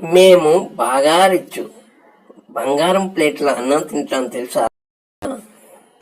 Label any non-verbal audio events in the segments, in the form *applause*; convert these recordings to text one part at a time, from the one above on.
మేము బాగా రిచ్చు బంగారం ప్లేట్లో అన్నం తింటాం తెలుసా?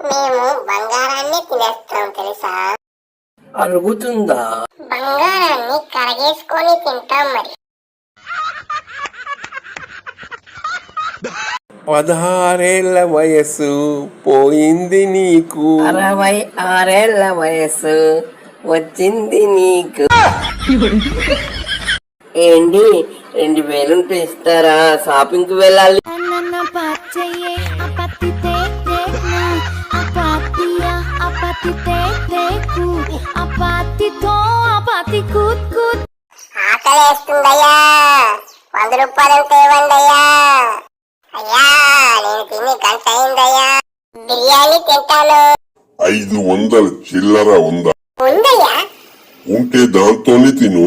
మేము బంగారాన్ని తినేస్తాం తెలుసా? అరుగుతుందా? బంగారాన్ని కరగేసుకొని తింటాం మరి. పదహారేళ్ళ వయస్సు పోయింది నీకు. అరవై ఆరేళ్ళ వయస్సు వచ్చింది నీకు. *laughs* ఏంటి? రెండు వేలుంటే ఇస్తారా? షాపింగ్కి వెళ్ళాలి. వంద అయ్యా. అయ్యా నేను తిని గంట అయిందయ్యా. బిర్యానీ తింటాను. ఐదు వందల చిల్లర ఉందా? ఉందయ్యా. ఉంటే దాంతోనే తిను.